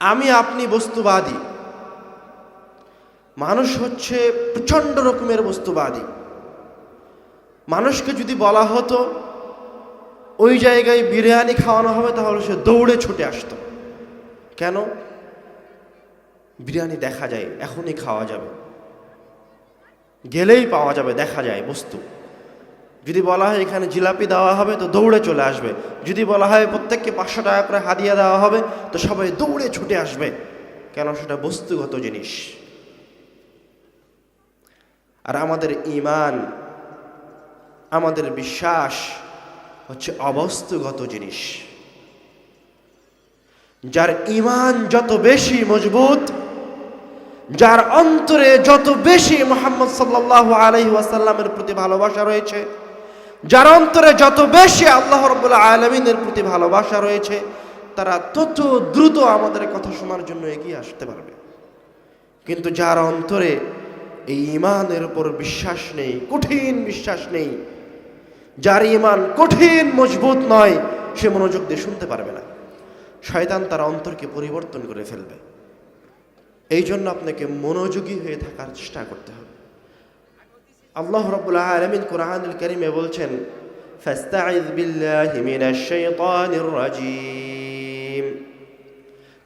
আমি আপনি বস্তুবাদী। মানুষ হচ্ছে প্রচণ্ড রকমের বস্তুবাদী। মানুষকে যদি বলা হতো, ওই জায়গায় বিরিয়ানি খাওয়ানো হবে, তাহলে সে দৌড়ে ছুটে আসতো। কেন? বিরিয়ানি দেখা যায়, এখনই খাওয়া যাবে। গেলেই পাওয়া যাবে, দেখা যায় বস্তু। যদি বলা হয় এখানে জিলাপি দেওয়া হবে, তো দৌড়ে চলে আসবে। যদি বলা হয় প্রত্যেককে পাঁচশো টাকা করে হাদিয়া দেওয়া হবে, তো সবাই দৌড়ে ছুটে আসবে। কেন? সেটা বস্তুগত জিনিস। আর আমাদের ইমান আমাদের বিশ্বাস হচ্ছে অবস্তুগত জিনিস। যার ইমান যত বেশি মজবুত, যার অন্তরে যত বেশি মোহাম্মদ সাল্লাহ আলহি ওয়াসাল্লামের প্রতি ভালোবাসা রয়েছে যার অন্তরে যত বেশি আল্লাহ রবুল্লাহ আলমিনের প্রতি ভালোবাসা রয়েছে, তারা তত দ্রুত আমাদের কথা শোনার জন্য এগিয়ে আসতে পারবে। কিন্তু যার অন্তরে এই ইমানের উপর বিশ্বাস নেই, কঠিন বিশ্বাস নেই, যার ইমান কঠিন, মজবুত নয়, সে মনোযোগ দিয়ে শুনতে পারবে না। শয়তান তার অন্তরকে পরিবর্তন করে ফেলবে। এই জন্য আপনাকে মনোযোগী হয়ে থাকার চেষ্টা করতে হবে। আল্লাহ রব্বুল্লাহ আলমিন কোরআনুল করিমে বলছেন ফাস্তাইজ বিল্লাহি মিনাশ শাইতানির রাজিম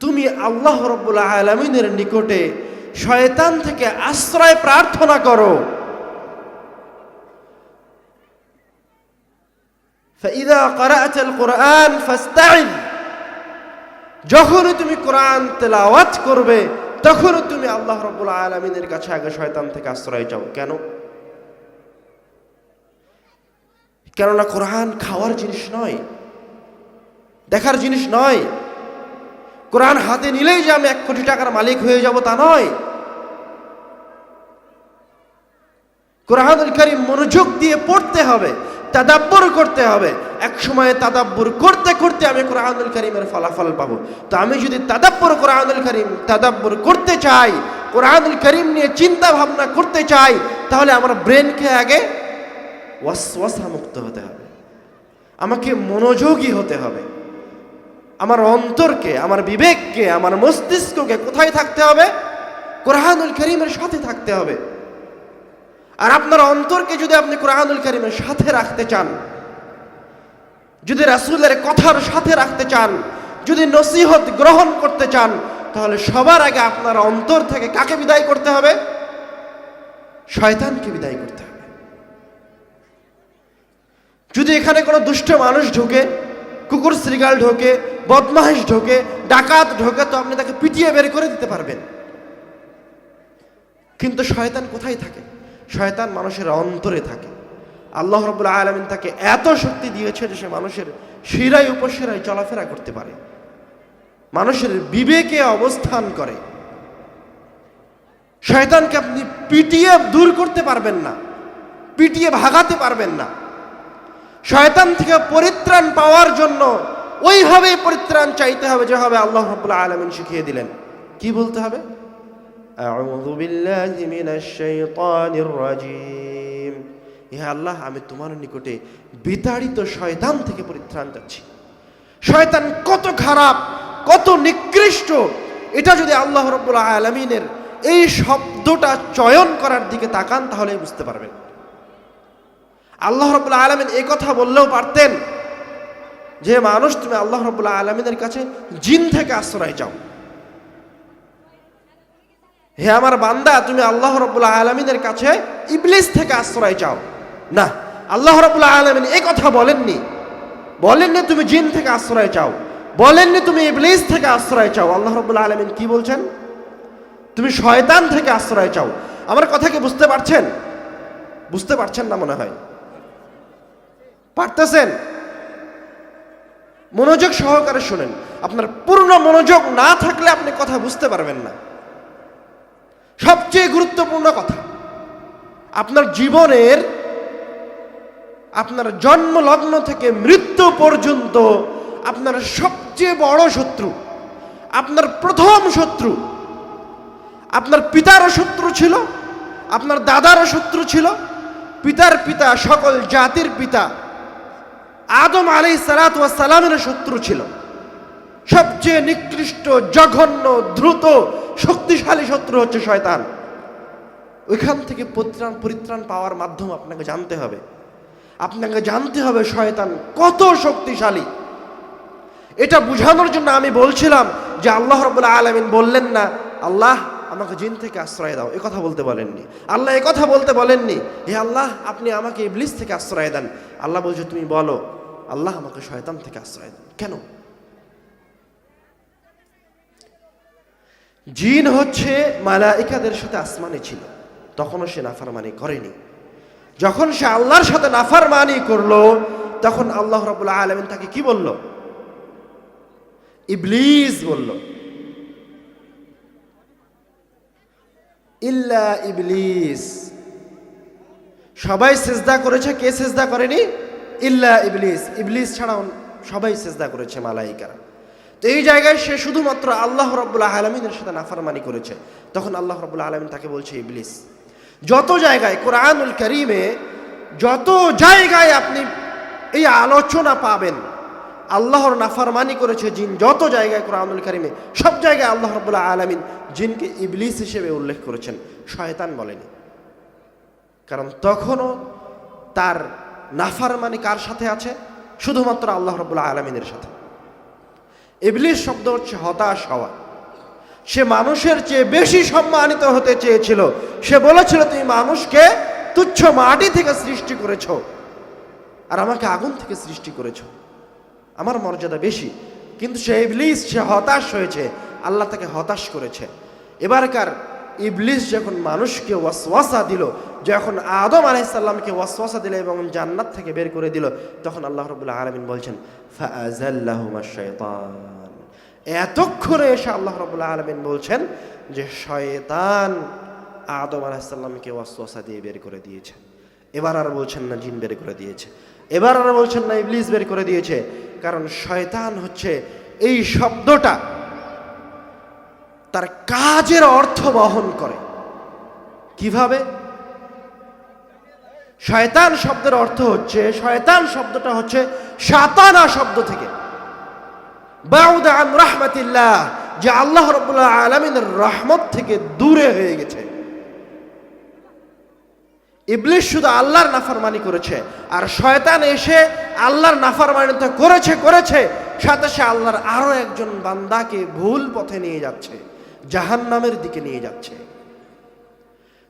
তুমি আল্লাহ রব্বুল্লাহ আলমিনের নিকটে শয়তান থেকে আশ্রয় প্রার্থনা করো فإذا قرأت القرآن فاستعذ যখনই তুমি কোরআন তেলাওয়াত করবে তখনই তুমি আল্লাহ রব্বুল আলমিনের কাছে আগে শয়তান থেকে আশ্রয় চাও কেন কেননা কোরআন খাওয়ার জিনিস নয়, দেখার জিনিস নয়। কোরআন হাতে নিলেই যে আমি এক কোটি টাকার মালিক হয়ে যাব তা নয়। কোরআনুল করিম মনোযোগ দিয়ে পড়তে হবে, তাদাব্বর করতে হবে। এক সময়ে তাদাব্বর করতে করতে আমি কোরআনুল করিমের ফলাফল পাবো। তো আমি যদি তাদাব্বর, কোরআনুল করিম তাদাব্বর করতে চাই, কোরআনুল করিম নিয়ে চিন্তা ভাবনা করতে চাই, তাহলে আমার ব্রেনকে আগে ওয়াসওয়াসা মুক্ত হতে হবে। আমাকে মনোযোগী হতে হবে। আমার অন্তরকে, আমার বিবেককে, আমার মস্তিষ্ককে কোথায় থাকতে হবে? কোরআনুল করিমের সাথে থাকতে হবে। আর আপনার অন্তরকে যদি আপনি কোরআনুল করিমের সাথে রাখতে চান, যদি রাসুলের কথার সাথে রাখতে চান, যদি নসিহত গ্রহণ করতে চান, তাহলে সবার আগে আপনার অন্তর থেকে কাকে বিদায় করতে হবে? শয়তানকে বিদায় করতে হবে। যদি এখানে কোনো দুষ্ট মানুষ ঢোকে, কুকুর শ্রীগাল ঢোকে বদমাহিস ঢোকে, ডাকাত ঢোকে, তো আপনি তাকে পিটিয়ে বের করে দিতে পারবেন। কিন্তু শয়তান কোথায় থাকে? শয়তান মানুষের অন্তরে থাকে। আল্লাহ রবুল্লা আলমিন তাকে এত শক্তি দিয়েছে যে সে মানুষের শিরায় উপশিরায় চলাফেরা করতে পারে। মানুষের বিবেকে অবস্থান করে। শয়তানকে আপনি পিটিয়ে দূর করতে পারবেন না, পিটিয়ে ভাগাতে পারবেন না। শয়তান থেকে পরিত্রাণ পাওয়ার জন্য ওইভাবে পরিত্রাণ চাইতে হবে যেভাবে আল্লাহ রবুল্লা আলমিন শিখিয়ে দিলেন। কি বলতে হবে? ইহা আল্লাহ, আমি তোমার নিকটে বিতাড়িত শয়তান থেকে পরিত্রাণ চাচ্ছি। শয়তান কত খারাপ, কত নিকৃষ্ট। এটা যদি আল্লাহ রবুল্লা আলমিনের এই শব্দটা চয়ন করার দিকে তাকান তাহলে বুঝতে পারবেন। আল্লাহ রব্বুল আলমিন এই কথা বললেও পারতেন যে, মানুষ, তুমি আল্লাহ রব্বুল আলমিনের কাছে জিন থেকে আশ্রয় চাও হে আমার বান্দা, তুমি আল্লাহ রব্বুল্লাহ আলমিনের কাছে ইবলিস থেকে আশ্রয় চাও না, আল্লাহ রব্বুল্লাহ আলমিন এই কথা বলেননি। বলেননি, তুমি জিন থেকে আশ্রয় চাও বলেননি, তুমি ইবলিস থেকে আশ্রয় চাও আল্লাহ রব্বুল্লাহ আলমিন কি বলছেন? তুমি শয়তান থেকে আশ্রয় চাও আমার কথা কি বুঝতে পারছেন? বুঝতে পারছেন না মনে হয়? পারতেছেন? মনোযোগ সহকারে শুনেন। আপনার পূর্ণ মনোযোগ না থাকলে আপনি কথা বুঝতে পারবেন না। সবচেয়ে গুরুত্বপূর্ণ কথা, আপনার জীবনের আপনার জন্ম লগ্ন থেকে মৃত্যু পর্যন্ত আপনার সবচেয়ে বড় শত্রু, আপনার প্রথম শত্রু, আপনার পিতারও শত্রু ছিল, আপনার দাদারও শত্রু ছিল, পিতার পিতা সকল জাতির পিতা আদম আলাই সালামের শত্রু ছিল। সবচেয়ে সবচেয়ে নিকৃষ্ট, জঘন্য, দ্রুত, শক্তিশালী শত্রু হচ্ছে শয়তান। ওইখান থেকে পরিত্রাণ পরিত্রাণ পাওয়ার মাধ্যম আপনাকে জানতে হবে। আপনাকে জানতে হবে শয়তান কত শক্তিশালী। এটা বুঝানোর জন্য আমি বলছিলাম যে আল্লাহ রবুল্লা আলমিন বললেন না, আল্লাহ, আমাকে জিন থেকে আশ্রয় দাও। এ কথা বলতে বলেননি। আল্লাহ এ কথা বলতে বলেননি, হে আল্লাহ, আপনি আমাকে ইবলিস থেকে আশ্রয় দেন। আল্লাহ বলছে, তুমি বলো আল্লাহ আমাকে শয়তান থেকে আশ্রয় দেন। কেন? জিন হচ্ছে মালাইকাদের সাথে আসমানে ছিল। তখনও সে নাফারমানি করেনি। যখন সে আল্লাহর সাথে নাফারমানি করল, তখন আল্লাহ রবুল্লা আলমিন তাকে কি বলল? ইবলিস বলল, ইল্লা ইবলিস। সবাই সেজদা করেছে, কে সেজদা করেনি? ইল্লা ইবলিস ইবলিস ছাড়াও সবাই চেষ্টা করেছে মালাইকারা। তো এই জায়গায় সে শুধুমাত্র আল্লাহ রব্বুল্লাহ আলমিনের সাথে নাফারমানি করেছে। তখন আল্লাহ রব্বুল্লাহ আলমিন তাকে বলছে, ইবলিস, যত জায়গায় কোরআনুল করিমে যত জায়গায় আপনি এই আলোচনা পাবেন, আল্লাহর নাফারমানি করেছে জিন যত জায়গায় কোরআনুল করিমে, সব জায়গায় আল্লাহ রব্বুল্লাহ আলমিন জিনকে ইবলিস হিসেবে উল্লেখ করেছেন। শয়তান বলেনি। কারণ তখনও তার নাফারমানি কার সাথে আছে? শুধুমাত্র আল্লাহ রব্বুল্লাহ আলমিনের সাথে। ইবলিস শব্দ হচ্ছে হতাশ হওয়া। সে মানুষের চেয়ে বেশি সম্মানিত হতে চেয়েছিল। সে বলেছিল, তুমি মানুষকে তুচ্ছ মাটি থেকে সৃষ্টি করেছ আর আমাকে আগুন থেকে সৃষ্টি করেছ। আমার মর্যাদা বেশি। কিন্তু সে ইবলিস, সে হতাশ হয়েছে। আল্লাহ তাকে হতাশ করেছে। এবারকার ইবলিস যখন মানুষকে ওয়াসওয়াসা দিল, যখন আদম আলাইসাল্লামকে ওয়াসওয়াসা দিল এবং জান্নাত থেকে বের করে দিল, তখন আল্লাহ রবুল্লাহ আলমিন বলছেন শাইতান এতক্ষণে এসে আল্লাহ রবুল্লাহ আলমিন বলছেন যে শয়তান আদম আলাহিসাল্লামকে ওয়াসওয়াসা দিয়ে বের করে দিয়েছে। এবার আর বলছেন না জিন বের করে দিয়েছে। এবার আর বলছেন না ইবলিস বের করে দিয়েছে। কারণ শয়তান হচ্ছে এই শব্দটা তার কাজের অর্থ বহন করে। কীভাবে? শয়তান শব্দের অর্থ হচ্ছে, শয়তান শব্দটা হচ্ছে শাতানা শব্দ থেকে। রাহমাতিল্লাহ, যে আল্লাহ রব্বুল্লাহ আলমিনের রহমত থেকে দূরে হয়ে গেছে। ইবলিশ শুধু আল্লাহর নাফরমানি করেছে, আর শয়তান এসে আল্লাহর নাফরমানি তো করেছে করেছে, সাথে সে আল্লাহর আরও একজন বান্দাকে ভুল পথে নিয়ে যাচ্ছে। জাহান্নামের দিকে নিয়ে যাচ্ছে।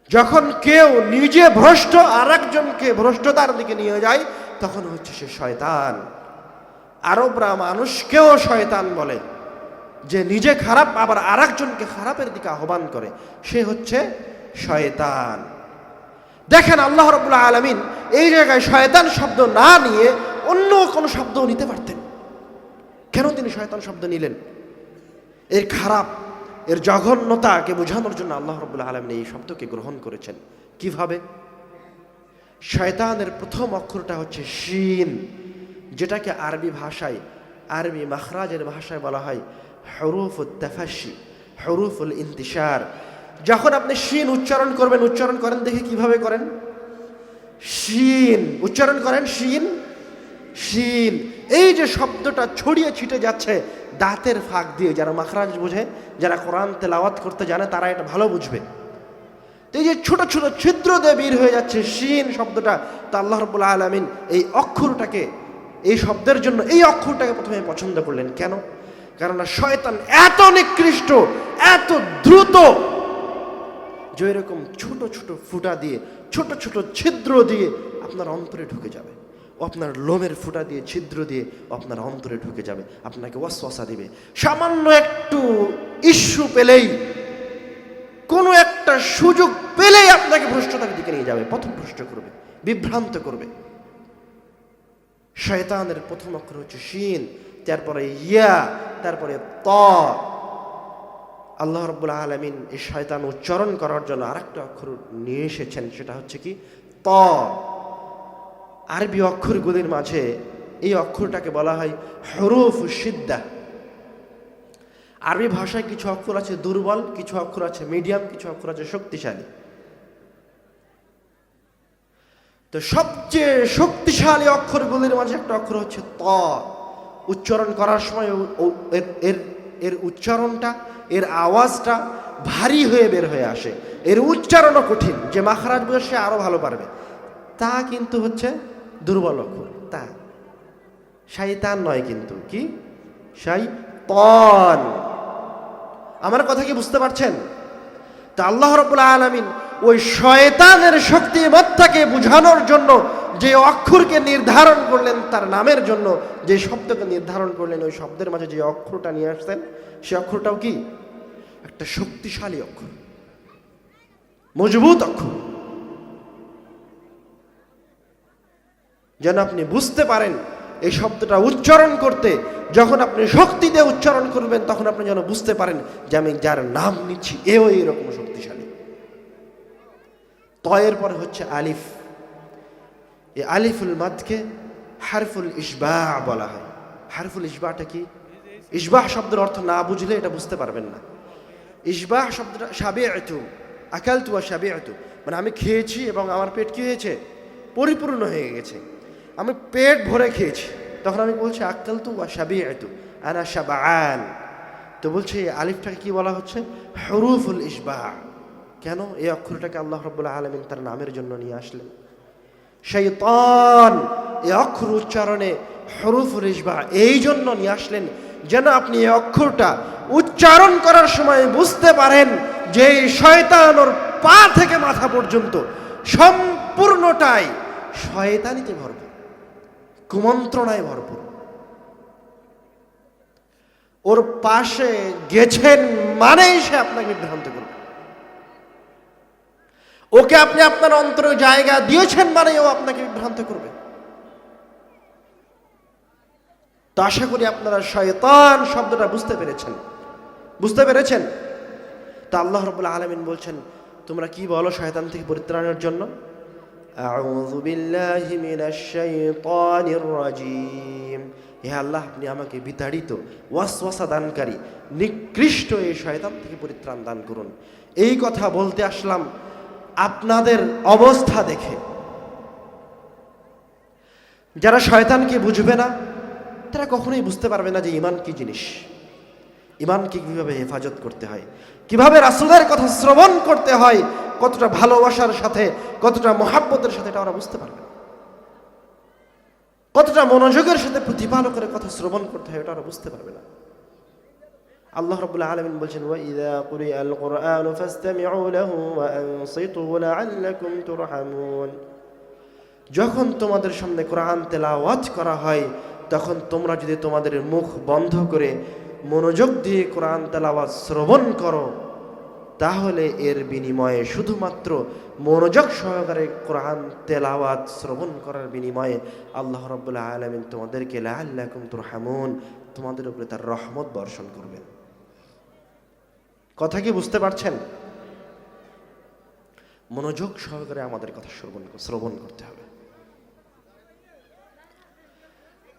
যখন কেউ নিজে ভ্রষ্ট আর একজনকে ভ্রষ্টতার দিকে নিয়ে যায়, তখন হচ্ছে সে শয়তান। আরবরা মানুষকেও শয়তান বলে, যে নিজে খারাপ, আবার আর একজনকে খারাপের দিকে আহ্বান করে, সে হচ্ছে শয়তান। দেখেন আল্লাহ রবুল্লাহ আলমিন এই জায়গায় শয়তান শব্দ না নিয়ে অন্য কোনো শব্দও নিতে পারতেন। কেন তিনি শয়তান শব্দ নিলেন? এর খারাপ এর জঘন্যতাকে বোঝানোর জন্য আল্লাহ রবুল্লাহ আলমিন এই শব্দকে গ্রহণ করেছেন। কীভাবে? শয়তানের প্রথম অক্ষরটা হচ্ছে শিন, যেটাকে আরবি ভাষায়, আরবি মাখরাজের ভাষায় বলা হয় হরুফুল তাফাসি হরুফুল ইন্তিসার যখন আপনি শিন উচ্চারণ করবেন, উচ্চারণ করেন দেখে কীভাবে করেন? শিন, উচ্চারণ করেন শিন? শিন। এই যে শব্দটা ছড়িয়ে ছিটে যাচ্ছে, দাঁতের ফাঁক দিয়ে যারা মাখরাজ বোঝে, যারা কোরআন তেলাওয়াত করতে জানে, তারা এটা ভালো বুঝবে। এই যে ছোট ছোট ছিদ্র দিয়ে বের হয়ে যাচ্ছে শিন শব্দটা, তো আল্লাহ রবুল্লা আলমিন এই অক্ষরটাকে, এই শব্দের জন্য এই অক্ষরটাকে প্রথমে পছন্দ করলেন। কেন? কেননা শয়তান এত নিকৃষ্ট, এত দ্রুত, যে এরকম ছোট ছোট ফুটা দিয়ে, ছোট ছোট ছিদ্র দিয়ে আপনার অন্তরে ঢুকে যাবে। আপনার লোমের ফুটা দিয়ে, ছিদ্র দিয়ে আপনার অন্তরে ঢুকে যাবে, আপনাকে ওয়াসওয়াসা দিবে। সামান্য একটু ইস্যু পেলেই, কোনো একটা সুযোগ পেলেই আপনাকে ভ্রষ্টতার দিকে নিয়ে যাবে পথভ্রষ্ট করবে, বিভ্রান্ত করবে। শয়তানের প্রথম অক্ষর হচ্ছে শিন, তারপরে ইয়া, তারপরে ত। আল্লাহ রব্বুল আলমিন এই শয়তান উচ্চারণ করার জন্য আরেকটা অক্ষর নিয়ে এসেছেন, সেটা হচ্ছে কি? ত। আরবি অক্ষরগুলির মাঝে এই অক্ষরটাকে বলা হয় হরুফ সিদ্ধা আরবি ভাষায় কিছু অক্ষর আছে দুর্বল, কিছু অক্ষর আছে মিডিয়াম কিছু অক্ষর আছে শক্তিশালী। তো সবচেয়ে শক্তিশালী অক্ষরগুলির মাঝে একটা অক্ষর হচ্ছে ত। উচ্চারণ করার সময় এর- এর উচ্চারণটা, এর আওয়াজটা ভারী হয়ে বের হয়ে আসে। এর উচ্চারণও কঠিন, যে মাখরাজ বুঝে সে আরও ভালো পারবে। তা কিন্তু হচ্ছে দুর্বল অক্ষর, তা। শাইতান নয় কিন্তু, কি? শাইতন আমার কথা কি বুঝতে পারছেন? তা আল্লাহ রবুল্লা আলমিন ওই শয়তানের শক্তিমত্তাকে বুঝানোর জন্য যে অক্ষরকে নির্ধারণ করলেন, তার নামের জন্য যে শব্দকে নির্ধারণ করলেন, ওই শব্দের মাঝে যে অক্ষরটা নিয়ে আসছেন, সে অক্ষরটাও কি? একটা শক্তিশালী অক্ষর। মজবুত অক্ষর। যেন আপনি বুঝতে পারেন এই শব্দটা উচ্চারণ করতে। যখন আপনি শক্তি দিয়ে উচ্চারণ করবেন, তখন আপনি যেন বুঝতে পারেন যে আমি যার নাম নিচ্ছি এও এইরকম শক্তিশালী। তয়ের পরে হচ্ছে আলিফ। এই আলিফুল মাদকে হারফুল ইসবাহ বলা হয়। হারফুল ইসবাহটা কি? ইসবাহ শব্দের অর্থ না বুঝলে এটা বুঝতে পারবেন না। ইসবাহ শব্দটা সাবে এতু আকাল তুয়া সাবে এতু মানে আমি খেয়েছি এবং আমার পেট কি হয়েছে? পরিপূর্ণ হয়ে গেছে। আমি পেট ভরে খেয়েছি। তখন আমি বলছি আক্কাল তু সাবি এতু আনা সাবান তো বলছে, এই আলিফটাকে কি বলা হচ্ছে? হরুফুল ইসবাহ কেন? এই অক্ষরটাকে আল্লাহ রব্বুল্লাহ আলমিন তার নামের জন্য নিয়ে আসলেন। শৈতান এই অক্ষর উচ্চারণে হরুফুল ইসবাহ এই জন্য নিয়ে আসলেন যেন আপনি এই অক্ষরটা উচ্চারণ করার সময় বুঝতে পারেন যে এই শয়তান ওর পা থেকে মাথা পর্যন্ত সম্পূর্ণটাই শয়তানিতে ভরপুর। কুমন্ত্রণায় ভরপুর। ওর পাশে গেছেন মানেই সে আপনাকে বিভ্রান্ত করবে। ওকে আপনি আপনার অন্তরে জায়গা দিয়েছেন মানে ও আপনাকে বিভ্রান্ত করবে। তো আশা করি আপনারা শয়তান শব্দটা বুঝতে পেরেছেন। বুঝতে পেরেছেন? তা আল্লাহ রবুল্লা আলমিন বলছেন, তোমরা কি বলো শয়তান থেকে পরিত্রাণের জন্য? أعوذ بالله من الشيطان الرجيم হে আল্লাহ আপনি আমাকে বিতাড়িত ওয়াসওয়াসা দানকারী নিকৃষ্ট এই শয়তান থেকে পরিত্রাণ দান করুন এই কথা বলতে আসলাম আপনাদের অবস্থা দেখে যারা শয়তানকে বুঝবে না তারা কখনোই বুঝতে পারবে না যে ইমান কি জিনিস ইমানকে কিভাবে হেফাজত করতে হয় কিভাবে রাসুলের কথা শ্রবণ করতে হয় কতটা ভালোবাসার সাথে, কতটা মহাব্বতের সাথে এটা ওরা বুঝতে পারবে। কতটা মনোযোগের সাথে প্রতিপালকের কথা শ্রবণ করতে হয় এটা ওরা বুঝতে পারবে না। আল্লাহ রাব্বুল আলামিন বলছেন যখন তোমাদের সামনে কোরআন তেলাওয়াত করা হয়, তখন তোমরা যদি তোমাদের মুখ বন্ধ করে মনোযোগ দিয়ে কোরআন তেলাওয়াত শ্রবণ করো তাহলে এর বিনিময়ে শুধুমাত্র মনোযোগ সহকারে কোরআন তেলাওয়াত শ্রবণ করার বিনিময়ে আল্লাহ রব্বুল্লাহ আলমিন তোমাদেরকে লাল্লাকুম তুরহামুন, তোমাদের উপরে তার রহমত বর্ষণ করবেন। কথা কি বুঝতে পারছেন? মনোযোগ সহকারে আমাদের কথা শ্রবণ শ্রবণ করতে হবে।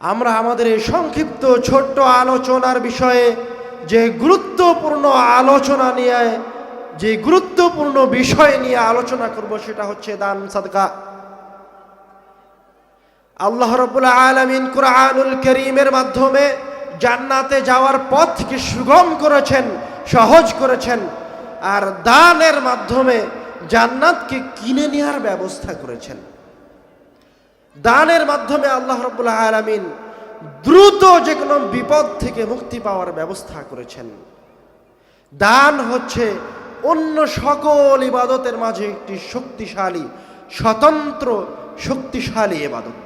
আমরা আমাদের এই সংক্ষিপ্ত ছোট্ট আলোচনার বিষয়ে যে গুরুত্বপূর্ণ আলোচনা নিয়ে যে গুরুত্বপূর্ণ বিষয় নিয়ে আলোচনা করব সেটা হচ্ছে দান, সাদকা। আল্লাহ রবুল্লা আলমিন কুরআনুল করিমের মাধ্যমে জান্নাতে যাওয়ার পথকে সুগম করেছেন, সহজ করেছেন, আর দানের মাধ্যমে জান্নাতকে কিনে নেওয়ার ব্যবস্থা করেছেন। দানের মাধ্যমে আল্লাহ রবুল্লাহ আলমিন দ্রুত যে কোনো বিপদ থেকে মুক্তি পাওয়ার ব্যবস্থা করেছেন। দান হচ্ছে অন্য সকল ইবাদতের মাঝে একটি শক্তিশালী স্বতন্ত্র শক্তিশালী ইবাদত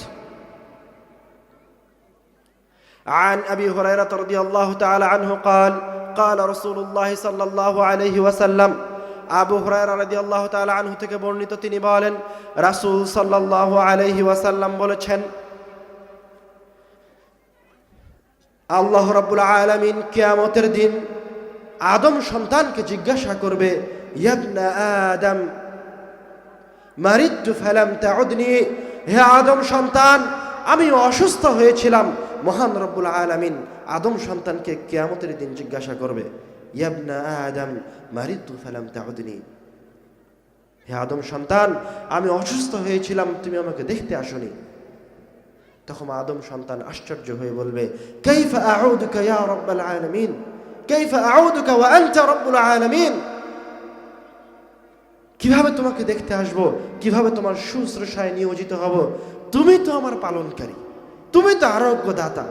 عن أبي هريرة رضي الله تعالى عنه قال قال رسول الله صلى الله عليه وسلم আবু হুরায়রা রাদিয়াল্লাহু তাআলা আনহু থেকে বর্ণিত তিনি বলেন রাসূল সাল্লাল্লাহু আলাইহি ওয়াসাল্লাম বলেছেন আল্লাহ রাব্বুল আলামিন কিয়ামতের দিন আদম সন্তানকে জিজ্ঞাসা করবে আদম মারিদতু ফালাম তাউদনি? হে আদম সন্তান, আমি অসুস্থ হয়েছিলাম। মহান রব্বুল আলামিন আদম সন্তানকে কিয়ামতের দিন জিজ্ঞাসা করবে আদম মারিদতু ফালাম তাউদনি? হে আদম সন্তান, আমি অসুস্থ হয়েছিলাম, তুমি আমাকে দেখতে আসনি। তখন আদম সন্তান আশ্চর্য হয়ে বলবে আউদুকা ইয়া রাব্বাল আলামিন? আউদুকা ওয়া আনতা রব্বুল আলামিন কীভাবে তোমাকে দেখতে আসব কীভাবে তোমার শুশ্রূষায় নিয়োজিত হব তুমি তো আমার পালনকারী তুমি তো আরোগ্য দাতা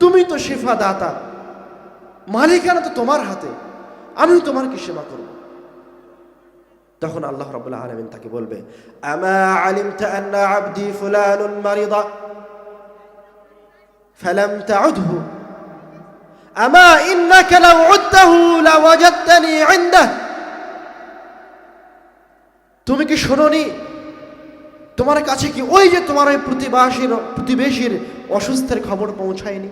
তুমি তো শেফা দাতা মালিকানা তো তোমার হাতে আমি তোমার কি সেবা করব তখন আল্লাহ রাব্বুল আলামিন তাকে বলবে আমা আলিমতা আন্না আবদি ফুলানুন মারিদা ফালাম তাউদহু আমা ইন্নাকা লাউ উদ্দাহু লাওয়াজাদতানি ইনদাহু। তুমি কি শোনোনি? তোমার কাছে কি ওই যে তোমার ওই প্রতিবাসীর প্রতিবেশীর অসুস্থের খবর পৌঁছায়নি?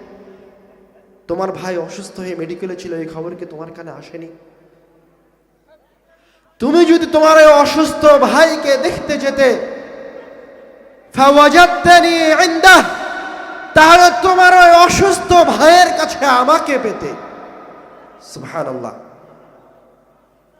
তোমার ভাই অসুস্থ হয়ে মেডিকেলে ছিল এই খবর কি তোমার কানে আসেনি? তুমি যদি তোমার ওই অসুস্থ ভাইকে দেখতে যেতে ফাওয়াজাদতানি ইনদাহ, তাহলে তোমার ওই অসুস্থ ভাইয়ের কাছে আমাকে পেতে। সুবহানাল্লাহ।